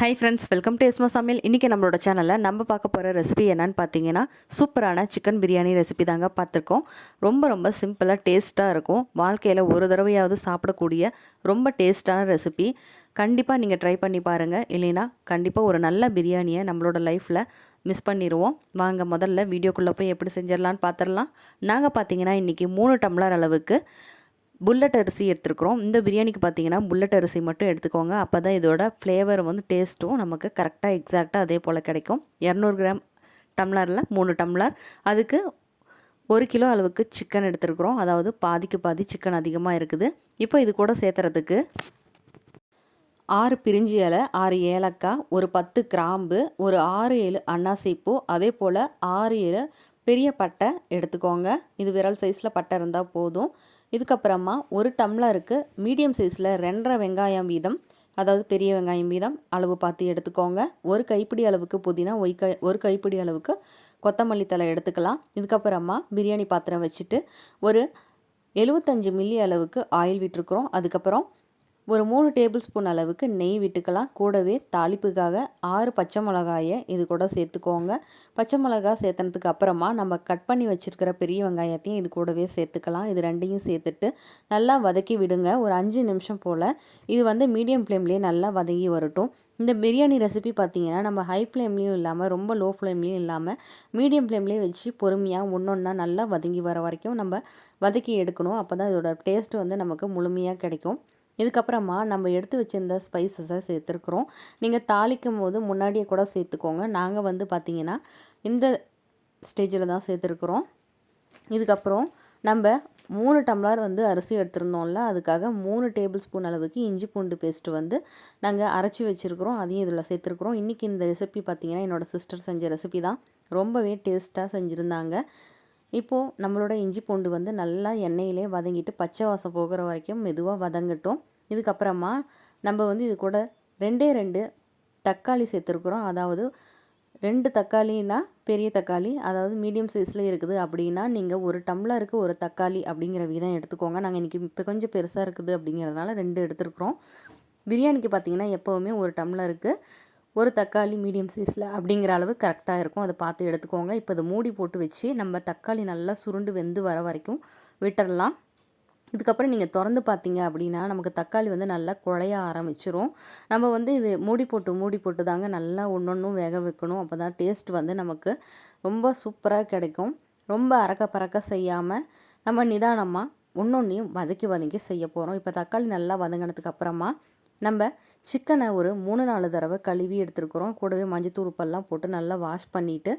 Hi friends welcome to Esma சமையல் இன்றைக்கி நம்மளோட சேனலில் நம்ம பார்க்க போகிற ரெசிபி என்னன்னு பார்த்தீங்கன்னா சூப்பரான சிக்கன் பிரியாணி ரெசிபி தாங்க பார்த்துருக்கோம். ரொம்ப ரொம்ப சிம்பிளாக டேஸ்ட்டாக இருக்கும். வாழ்க்கையில் ஒரு தடவையாவது சாப்பிடக்கூடிய ரொம்ப டேஸ்ட்டான ரெசிபி கண்டிப்பாக நீங்கள் ட்ரை பண்ணி பாருங்கள் இல்லைன்னா கண்டிப்பாக ஒரு நல்ல பிரியாணியை நம்மளோட லைஃப்பில் மிஸ் பண்ணிடுவோம் வாங்க முதல்ல வீடியோக்குள்ளே போய் எப்படி செஞ்சிடலான்னு பார்த்துடலாம். நாங்கள் பார்த்தீங்கன்னா இன்றைக்கி மூணு டம்ளர் அளவுக்கு புல்லட் அரிசி எடுத்துருக்குறோம். இந்த பிரியாணிக்கு பார்த்தீங்கன்னா புல்லட் அரிசி மட்டும் எடுத்துக்கோங்க. அப்போ தான் இதோட ஃப்ளேவர் வந்து டேஸ்ட்டும் நமக்கு கரெக்டாக எக்ஸாக்டாக அதே போல் கிடைக்கும். இரநூறு கிராம் டம்ளரில் மூணு டம்ளர் அதுக்கு ஒரு கிலோ அளவுக்கு சிக்கன் எடுத்துருக்குறோம். அதாவது பாதிக்கு பாதி சிக்கன் அதிகமாக இருக்குது. இப்போ இது கூட சேர்த்துறதுக்கு ஆறு பிரிஞ்சி இலை ஆறு ஏலக்காய் ஒரு பத்து கிராம்பு ஒரு ஆறு ஏழு அன்னாசிப்பூ அதே போல் ஆறு ஏழு பெரிய பட்டை எடுத்துக்கோங்க. இது விரல் சைஸில் பட்டை இருந்தால் போதும். இதுக்கப்புறமா ஒரு டம்ளருக்கு மீடியம் சைஸில் ரெண்டரை வெங்காயம் வீதம் அதாவது பெரிய வெங்காயம் வீதம் அளவு பார்த்து எடுத்துக்கோங்க. ஒரு கைப்பிடி அளவுக்கு புதினா ஒய் கை ஒரு கைப்பிடி அளவுக்கு கொத்தமல்லி தலை எடுத்துக்கலாம். இதுக்கப்புறமா பிரியாணி பாத்திரம் வச்சுட்டு ஒரு எழுபத்தஞ்சு மில்லி அளவுக்கு ஆயில் விட்டுருக்குறோம். அதுக்கப்புறம் ஒரு மூணு டேபிள் ஸ்பூன் அளவுக்கு நெய் விட்டுக்கலாம். கூடவே தாளிப்புக்காக ஆறு பச்சை மிளகாயை இது கூட சேர்த்துக்கோங்க. பச்சை மிளகா சேர்த்தனதுக்கு அப்புறமா நம்ம கட் பண்ணி வச்சுருக்கிற பெரிய வெங்காயத்தையும் இது கூடவே சேர்த்துக்கலாம். இது ரெண்டையும் சேர்த்துட்டு நல்லா வதக்கி விடுங்க. ஒரு அஞ்சு நிமிஷம் போல் இது வந்து மீடியம் ஃப்ளேம்லேயே நல்லா வதங்கி வரட்டும். இந்த பிரியாணி ரெசிபி பார்த்தீங்கன்னா நம்ம ஹை ஃப்ளேம்லேயும் இல்லாமல் ரொம்ப லோ ஃப்ளேம்லேயும் இல்லாமல் மீடியம் ஃப்ளேம்லேயே வச்சு பொறுமையாக ஒன்று ஒன்றா நல்லா வதங்கி வர வரைக்கும் நம்ம வதக்கி எடுக்கணும். அப்போ தான் இதோட டேஸ்ட் வந்து நமக்கு முழுமையாக கிடைக்கும். இதுக்கப்புறமா நம்ம எடுத்து வச்சிருந்த ஸ்பைசஸை சேர்த்துருக்குறோம். நீங்கள் தாளிக்கும் போது முன்னாடியே கூட சேர்த்துக்கோங்க. நாங்கள் வந்து பார்த்திங்கன்னா இந்த ஸ்டேஜில் தான் சேர்த்துருக்குறோம். இதுக்கப்புறம் நம்ம மூணு டம்ளர் வந்து அரிசி எடுத்திருந்தோம்ல அதுக்காக மூணு டேபிள் ஸ்பூன் அளவுக்கு இஞ்சி பூண்டு பேஸ்ட்டு வந்து நாங்கள் அரைச்சி வச்சுருக்குறோம். அதையும் இதில் சேர்த்துருக்குறோம். இன்றைக்கி இந்த ரெசிபி பார்த்திங்கன்னா என்னோடய சிஸ்டர் செஞ்ச ரெசிபி தான். ரொம்பவே டேஸ்ட்டாக செஞ்சுருந்தாங்க. இப்போது நம்மளோட இஞ்சி பூண்டு வந்து நல்லா எண்ணெயிலே வதங்கிட்டு பச்சை வாசம் போகிற வரைக்கும் மெதுவாக வதங்கட்டும். இதுக்கப்புறமா நம்ம வந்து இது கூட ரெண்டே ரெண்டு தக்காளி சேர்த்துருக்குறோம். அதாவது ரெண்டு தக்காளினா பெரிய தக்காளி அதாவது மீடியம் சைஸில் இருக்குது. அப்படின்னா நீங்கள் ஒரு டம்ளருக்கு ஒரு தக்காளி அப்படிங்கிற விதம் எடுத்துக்கோங்க. நாங்கள் இன்றைக்கி இப்போ கொஞ்சம் பெருசாக இருக்குது அப்படிங்கிறதுனால ரெண்டு எடுத்துருக்குறோம். பிரியாணிக்கு பார்த்தீங்கன்னா எப்போவுமே ஒரு டம்ளருக்கு ஒரு தக்காளி மீடியம் சைஸில் அப்படிங்கிற அளவு கரெக்டாக இருக்கும். அதை பார்த்து எடுத்துக்கோங்க. இப்போ அதை மூடி போட்டு வச்சு நம்ம தக்காளி நல்லா சுருண்டு வெந்து வர வரைக்கும் விட்டுடலாம் இதுக்கப்புறம் நீங்கள் திறந்து பார்த்தீங்க அப்படின்னா நமக்கு தக்காளி வந்து நல்லா குழைய ஆரம்பிச்சிரும். நம்ம வந்து இது மூடி போட்டு மூடி போட்டு தாங்க நல்லா ஒன்றொன்றும் வேக வைக்கணும். அப்போ தான் டேஸ்ட் வந்து நமக்கு ரொம்ப சூப்பராக கிடைக்கும். ரொம்ப அறக்க பறக்க செய்யாமல் நம்ம நிதானமாக ஒன்றொன்றையும் வதக்கி வதக்கி செய்ய போகிறோம் இப்போ தக்காளி நல்லா வதங்கினதுக்கு அப்புறமா நம்ம சிக்கனை ஒரு மூணு நாலு தடவை கழுவி எடுத்துருக்குறோம். கூடவே மஞ்சத்தூள் உப்பெல்லாம் போட்டு நல்லா வாஷ் பண்ணிவிட்டு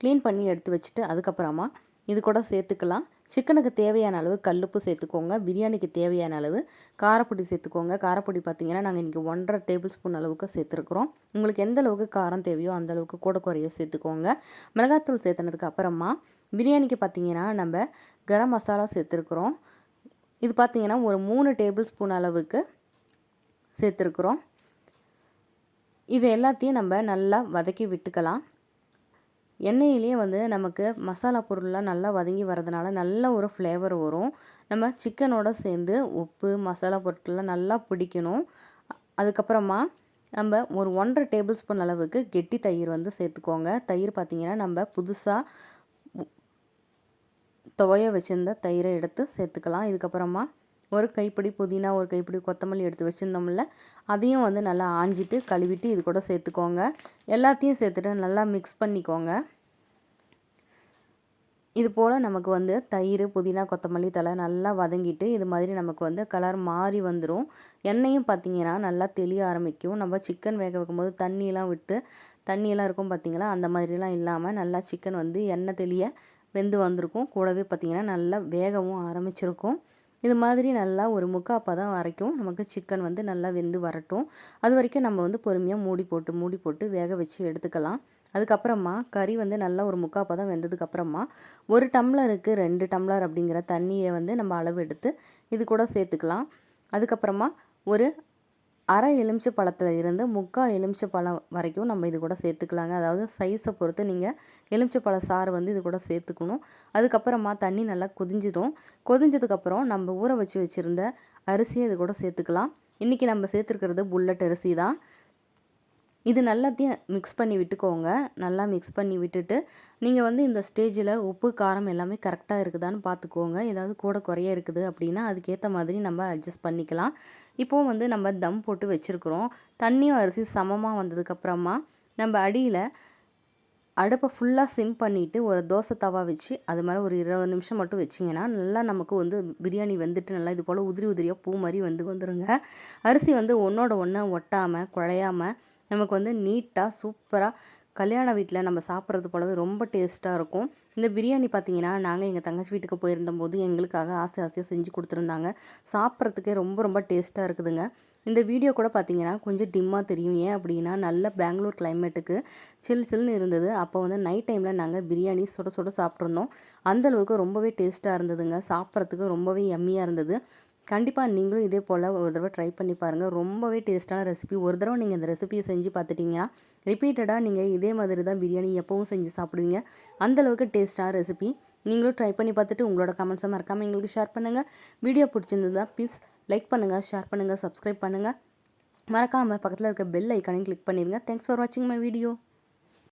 க்ளீன் பண்ணி எடுத்து வச்சுட்டு அதுக்கப்புறமா இது கூட சேர்த்துக்கலாம். சிக்கனுக்கு தேவையான அளவு கல்லுப்பு சேர்த்துக்கோங்க. பிரியாணிக்கு தேவையான அளவு காரப்பொடி சேர்த்துக்கோங்க. காரப்பொடி பார்த்திங்கன்னா நாங்கள் இன்றைக்கி ஒன்றரை டேபிள் ஸ்பூன் அளவுக்கு சேர்த்துருக்குறோம். உங்களுக்கு எந்த அளவுக்கு காரம் தேவையோ அந்த அளவுக்கு கூட குறைய சேர்த்துக்கோங்க. மிளகாத்தூள் சேர்த்துனதுக்கு அப்புறமா பிரியாணிக்கு பார்த்திங்கன்னா நம்ம கரம் மசாலா சேர்த்துருக்குறோம். இது பார்த்திங்கன்னா ஒரு மூணு டேபிள் ஸ்பூன் அளவுக்கு சேர்த்துருக்குறோம். இது எல்லாத்தையும் நம்ம நல்லா வதக்கி விட்டுக்கலாம். எண்ணெயிலேயே வந்து நமக்கு மசாலா பொருள்லாம் நல்லா வதங்கி வரதுனால நல்ல ஒரு ஃப்ளேவர் வரும். நம்ம சிக்கனோட சேர்ந்து உப்பு மசாலா பொருட்கள்லாம் நல்லா பிடிக்கணும். அதுக்கப்புறமா நம்ம ஒரு ஒன்றரை டேபிள் ஸ்பூன் அளவுக்கு கெட்டி தயிர் வந்து சேர்த்துக்கோங்க. தயிர் பார்த்திங்கன்னா நம்ம புதுசாக துவைய வச்சுருந்த தயிரை எடுத்து சேர்த்துக்கலாம். இதுக்கப்புறமா ஒரு கைப்பிடி புதினா ஒரு கைப்பிடி கொத்தமல்லி எடுத்து வச்சுருந்தோம்ல அதையும் வந்து நல்லா ஆஞ்சிட்டு கழுவிட்டு இது கூட சேர்த்துக்கோங்க. எல்லாத்தையும் சேர்த்துட்டு நல்லா மிக்ஸ் பண்ணிக்கோங்க. இது போல் நமக்கு வந்து தயிர் புதினா கொத்தமல்லி தலை நல்லா வதங்கிட்டு இது மாதிரி நமக்கு வந்து கலர் மாறி வந்துடும் எண்ணெயும் பார்த்திங்கன்னா நல்லா தெளிய ஆரம்பிக்கும். நம்ம சிக்கன் வேக வைக்கும்போது தண்ணியெலாம் விட்டு தண்ணியெல்லாம் இருக்கும் பார்த்திங்களா அந்த மாதிரிலாம் இல்லாமல் நல்லா சிக்கன் வந்து எண்ணெய் தெளிய வெந்து வந்திருக்கும். கூடவே பார்த்திங்கன்னா நல்லா வேகவும் ஆரம்பிச்சிருக்கும். இது மாதிரி நல்லா ஒரு முக்கால் பதம் வரைக்கும் நமக்கு சிக்கன் வந்து நல்லா வெந்து வரட்டும். அது வரைக்கும் நம்ம வந்து பொறுமையாக மூடி போட்டு மூடி போட்டு வேக வச்சு எடுத்துக்கலாம். அதுக்கப்புறமா கறி வந்து நல்லா ஒரு முக்கால் பதம் வெந்ததுக்கப்புறமா ஒரு டம்ளருக்கு ரெண்டு டம்ளர் அப்படிங்கிற தண்ணியை வந்து நம்ம அளவு எடுத்து இது கூட சேர்த்துக்கலாம். அதுக்கப்புறமா ஒரு அரை எலுமிச்சை பழத்தில் இருந்து முக்கால் எலுமிச்சை பழம் வரைக்கும் நம்ம இது கூட சேர்த்துக்கலாங்க. அதாவது சைஸை பொறுத்து நீங்கள் எலுமிச்சை பழ சாறு வந்து இது கூட சேர்த்துக்கணும். அதுக்கப்புறமா தண்ணி நல்லா கொதிஞ்சிடும் கொதிஞ்சதுக்கப்புறம் நம்ம ஊற வச்சு வச்சுருந்த அரிசியை இது கூட சேர்த்துக்கலாம். இன்றைக்கி நம்ம சேர்த்துருக்கிறது புல்லட் அரிசி தான். இது நல்லாத்தையும் மிக்ஸ் பண்ணி விட்டுக்கோங்க. நல்லா மிக்ஸ் பண்ணி விட்டுட்டு நீங்கள் வந்து இந்த ஸ்டேஜில் உப்பு காரம் எல்லாமே கரெக்டாக இருக்குதான்னு பார்த்துக்கோங்க ஏதாவது கூட குறைய இருக்குது அப்படின்னா அதுக்கேற்ற மாதிரி நம்ம அட்ஜஸ்ட் பண்ணிக்கலாம். இப்போது வந்து நம்ம தம் போட்டு வச்சுருக்குறோம். தண்ணியும் அரிசி சமமாக வந்ததுக்கப்புறமா நம்ம அடியில் அடுப்பை ஃபுல்லாக சிம் பண்ணிவிட்டு ஒரு தோசை தவா வச்சு அது மேலே ஒரு இருபது நிமிஷம் மட்டும் வச்சிங்கன்னா நல்லா நமக்கு வந்து பிரியாணி வந்துட்டு நல்லா இது போல் உதிரி உதிரியாக பூ மாதிரி வந்து வந்துடுங்க அரிசி வந்து ஒன்றோட ஒன்று ஒட்டாமல் குழையாமல் நமக்கு வந்து நீட்டாக சூப்பராக கல்யாண வீட்டில் நம்ம சாப்பிட்றது போலவே ரொம்ப டேஸ்ட்டாக இருக்கும். இந்த பிரியாணி பார்த்தீங்கன்னா நாங்கள் எங்கள் தங்கச்சி வீட்டுக்கு போயிருந்தபோது எங்களுக்காக ஆசை ஆசையாக செஞ்சு கொடுத்துருந்தாங்க. சாப்பிட்றதுக்கே ரொம்ப ரொம்ப டேஸ்ட்டாக இருக்குதுங்க. இந்த வீடியோ கூட பார்த்தீங்கன்னா கொஞ்சம் டிம்மாக தெரியும். ஏன் அப்படின்னா நல்ல பெங்களூர் கிளைமேட்டுக்கு சில் சில்னு இருந்தது. அப்போ வந்து நைட் டைமில் நாங்கள் பிரியாணி சுட சுட சாப்பிட்ருந்தோம் அந்தளவுக்கு ரொம்பவே டேஸ்ட்டாக இருந்ததுங்க. சாப்பிட்றதுக்கு ரொம்பவே எம்மியாக இருந்தது. கண்டிப்பாக நீங்களும் இதே போல் ஒரு தடவை ட்ரை பண்ணி பாருங்கள் ரொம்பவே டேஸ்ட்டான ரெசிபி ஒரு தடவை நீங்கள் இந்த ரெசிபியை செஞ்சு பார்த்துட்டிங்கன்னா ரிப்பீட்டடாக நீங்கள் இதே மாதிரி தான் பிரியாணி எப்போவும் செஞ்சு சாப்பிடுவீங்க. அந்தளவுக்கு டேஸ்ட்டான ரெசிபி நீங்களும் ட்ரை பண்ணி பார்த்துட்டு உங்களோட கமெண்ட்ஸை மறக்காமல் எங்களுக்கு ஷேர் பண்ணுங்கள் வீடியோ பிடிச்சிருந்ததா ப்ளீஸ் லைக் பண்ணுங்கள் ஷேர் பண்ணுங்கள் சப்ஸ்கிரைப் பண்ணுங்கள் மறக்காமல் பக்கத்தில் இருக்க பெல் ஐக்கானையும் கிளிக் பண்ணிடுங்க தேங்க்ஸ் ஃபார் வாட்சிங் மை வீடியோ